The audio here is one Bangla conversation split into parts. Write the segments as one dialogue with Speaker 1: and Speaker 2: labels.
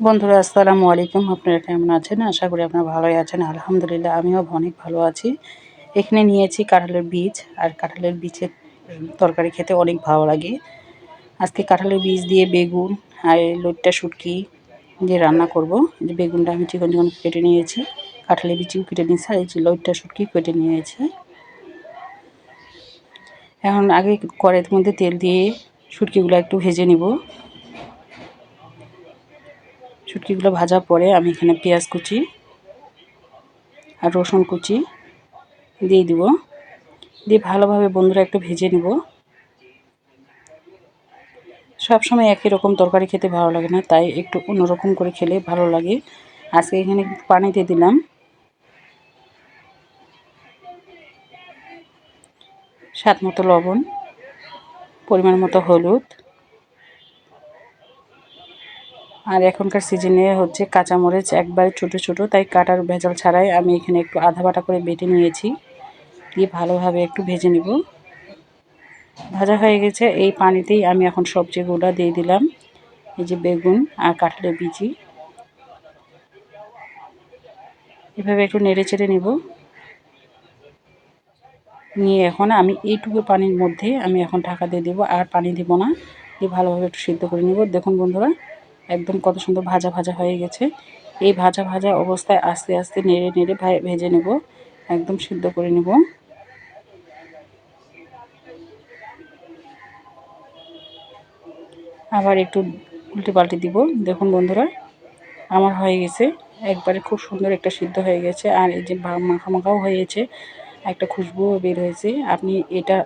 Speaker 1: বন্ধুরা, আসসালামু আলাইকুম। আপনারা কেমন আছেন? আশা করি আপনারা ভালোই আছেন। আলহামদুলিল্লাহ, আমিও অনেক ভালো আছি। এখানে নিয়েছি কাঁঠালের বীজ, আর কাঁঠালের বীজের তরকারি খেতে অনেক ভালো লাগে। আজকে কাঁঠালের বীজ দিয়ে বেগুন আর লোটটা শুটকি দিয়ে রান্না করব। বেগুনটা আমি চিকন চিকন কেটে নিয়েছি। কাঁঠালের বীজও কেটে নিয়েছি, আর এই লোটটা শুটকি কেটে নিয়েছি। এখন আগে কড়াইয়ের মধ্যে তেল দিয়ে শুটকিগুলো একটু ভেজে নিব। শুটকিগুলো ভাজার পরে আমি এখানে পেঁয়াজ কুচি আর রসুন কুচি দিয়ে দিব। দিয়ে ভালোভাবে বন্ধুরা একটু ভেজে নেব। সবসময় একই রকম তরকারি খেতে ভালো লাগে না, তাই একটু অন্যরকম করে খেলে ভালো লাগে। আজকে এখানে পানি দিয়ে দিলাম। স্বাদ মতো লবণ, পরিমাণ মতো হলুদ। আর এখনকার সিজনে হচ্ছে কাঁচামরিচ একবারে ছোট ছোট, তাই কাটার ভেজাল ছাড়াই আমি এখানে একটু আধা বাটা করে বেটে নিয়েছি। দিয়ে ভালোভাবে একটু ভেজে নিব। ভাজা হয়ে গেছে, এই পানিতেই আমি এখন সবজিগুলো দিয়ে দিলাম। এই যে বেগুন আর কাঁঠালের বিচি। এভাবে একটু নেড়ে চেড়ে নেব। নিয়ে এখন আমি এইটুকু পানির মধ্যে আমি এখন ঢাকা দিয়ে দেবো, আর পানি দেব না। দিয়ে ভালোভাবে একটু সিদ্ধ করে নেব। দেখুন বন্ধুরা একদম কত সুন্দর ভাজা ভাজা হয়ে গেছে। এই ভাজা ভাজা অবস্থায় আস্তে আস্তে নেড়ে নেড়ে ভেজে নেব। একদম সিদ্ধ করে নেব। আবার একটু উল্টে পাল্টে দিব। দেখুন বন্ধুরা, আমার হয়ে গেছে। একবারে খুব সুন্দর একটা সিদ্ধ হয়ে গেছে। আর এই যে মাখা মাখাও হয়েছে। একটা খুশবুও বের হয়েছে। আপনি এটা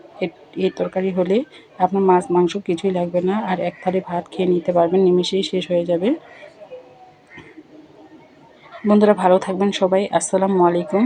Speaker 1: এই তরকারি হলে আপনার মাছ, মাংস কিছুই লাগবে না। আর এক থালে ভাত খেয়ে নিতে পারবেন নিমিশেই শেষ হয়ে যাবে। বন্ধুরা, ভালো থাকবেন সবাই। আসসালামু আলাইকুম।